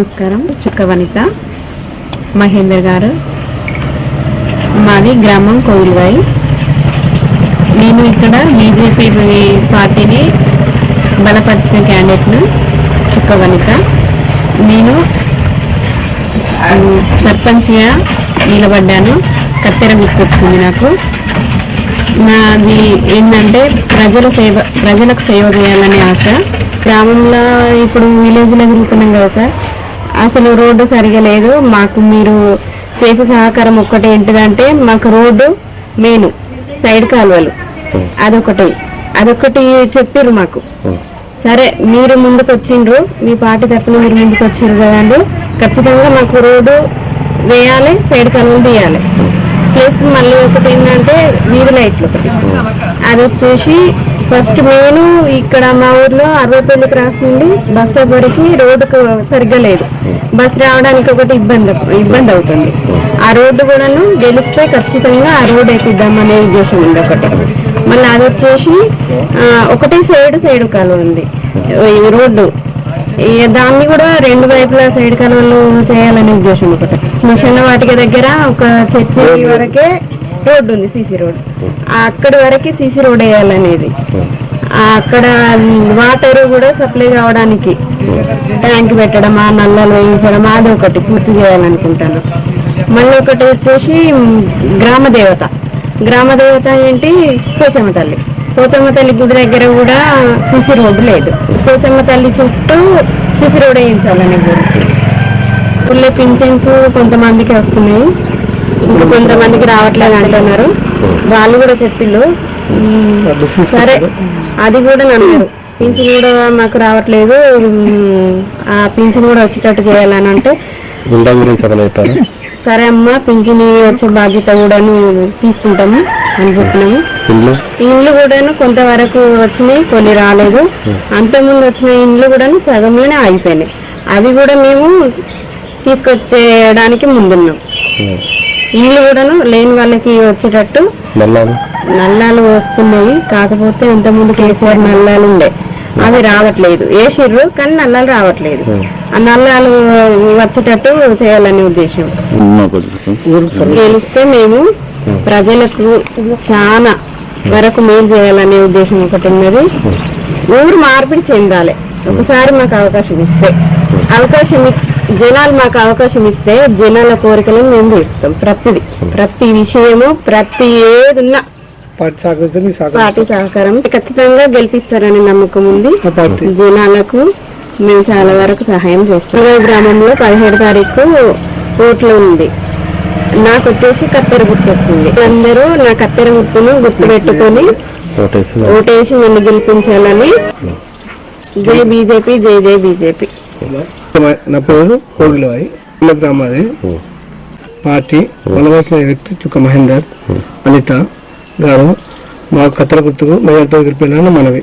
నమస్కారం. చుక్క వనిత మహేందర్ గారు. మాది గ్రామం కోవిల్వాయి నేను ఇక్కడ బీజేపీ పార్టీని బలపరిచిన క్యాండిడేట్ను చుక్క వనిత. నేను సర్పంచ్గా నిలబడ్డాను. కత్తెర గుర్తొచ్చింది నాకు. నాది ఏంటంటే ప్రజల సేవ ప్రజలకు సేవ చేయాలనే ఆశ. గ్రామంలో ఇప్పుడు విలేజ్లో తిరుగుతున్నాం కదా సార్. అసలు రోడ్డు సరిగా లేదు. మాకు మీరు చేసే సహకారం ఒక్కటే ఏంటిదంటే మాకు రోడ్డు మెయిన్ సైడ్ కాలువలు. అదొకటి అదొకటి చెప్పిర్రు మాకు. సరే మీరు ముందుకు వచ్చిండ్రు మీ పార్టీ తరఫున మీరు ముందుకు వచ్చిండ్రు కదండి. ఖచ్చితంగా మాకు రోడ్డు వేయాలి సైడ్ కాలువలు తీయాలి. ప్లస్ మళ్ళీ ఒకటి ఏంటంటే వీధి లైట్లు ఒకటి. అది వచ్చేసి ఫస్ట్ మెయిన్ ఇక్కడ మా ఊర్లో అరవైపల్లి క్రాస్ నుండి బస్ స్టాప్ వరకు రోడ్డుకు సరిగ్గా లేదు. బస్ రావడానికి ఒకటి ఇబ్బంది ఇబ్బంది అవుతుంది. ఆ రోడ్డు కూడాను గెలిస్తే ఖచ్చితంగా ఆ రోడ్డు వేపిద్దామనే ఉద్దేశం ఉంది ఒకటి. మళ్ళీ అది వచ్చేసి ఒకటి ఒకటే సైడ్ సైడ్ కాలువ ఉంది. ఈ రోడ్డు. దాన్ని కూడా రెండు వైపులా సైడ్ కాలువలు చేయాలనే ఉద్దేశం ఒకటి. శ్మశాన వాటిక దగ్గర ఒక చర్చి వరకే రోడ్డు ఉంది సీసీ రోడ్ అక్కడి వరకే సీసీ రోడ్ వేయాలనేది. అక్కడ వాటర్ కూడా సప్లై కావడానికి ట్యాంక్ పెట్టడం ఆ నల్లలు వేయించడం అది ఒకటి పూర్తి చేయాలనుకుంటాను. మళ్ళీ ఒకటి వచ్చేసి గ్రామ దేవత. గ్రామ దేవత ఏంటి? పోచమ్మ తల్లి. పోచమ్మ తల్లి గుడి దగ్గర కూడా సిసి రోడ్డు లేదు. పోచమ్మ తల్లి చుట్టూ సిసి రోడ్ వేయించాలని గురించి ఊళ్ళో పింఛన్స్ కొంతమందికి వస్తున్నాయి. ఇంకా కొంతమందికి రావట్లేదు అంటున్నారు. వాళ్ళు కూడా చెప్పిళ్ళు. సరే అది కూడా నన్నారు పింఛన్ కూడా మాకు రావట్లేదు. ఆ పింఛన్ కూడా వచ్చేటట్టు చేయాలని అంటే సరే అమ్మ పింఛని వచ్చే బాధ్యత కూడాను తీసుకుంటాము అని చెప్పినాము. ఇండ్లు కూడాను కొంతవరకు వచ్చినాయి కొన్ని రాలేదు. అంతకుముందు వచ్చిన ఇండ్లు కూడాను సగంలోనే ఆగిపోయినాయి. అవి కూడా మేము తీసుకొచ్చేయడానికి ముందున్నాం. ఇండ్లు కూడాను లేని వాళ్ళకి వచ్చేటట్టు నల్లాలు? నల్లాలు వస్తున్నాయి. కాకపోతే ఇంతకుముందు కేసీఆర్ నల్లాలు ఉండే. అవి రావట్లేదు. వేసిర్రు కానీ నల్లాలు రావట్లేదు. ఆ నల్లాలు వచ్చేటట్టు చేయాలనే ఉద్దేశం. గెలిస్తే మేము ప్రజలకు చాలా వరకు మేలు చేయాలనే ఉద్దేశం ఒకటి ఉన్నది. ఊరు మార్పిడి చెందాలి. ఒకసారి మాకు అవకాశం ఇస్తే. అవకాశం జనాలు మాకు అవకాశం ఇస్తే జనాల కోరికలను మేము తీరుస్తాం. ప్రతిది. ప్రతి విషయము ప్రతి ఏదున్నా పార్టీ సహకారం పార్టీ సహకారం ఖచ్చితంగా గెలిపిస్తారని నమ్మకం ఉంది. జనాలకు మేము చాలా వరకు సహాయం చేస్తాం. గ్రామంలో పదిహేడు తారీఖు ఓట్లు ఉంది. నాకు వచ్చేసి కత్తెర గుర్తు వచ్చింది. అందరూ నా కత్తెర గుర్తును గుర్తు పెట్టుకొని ఓటేసి ఓటేసి నన్ను గెలిపించాలని. జై బీజేపీ జై జై బీజేపీ. నా పేరు కోగిలవాయి. చిన్న గ్రామాది పార్టీ వలవలసిన వ్యక్తి చుక్క మహేందర్ అనిత గారు. మా కత్తెర గుర్తుకు మెజార్టీతో గెలిపినాను మనవి.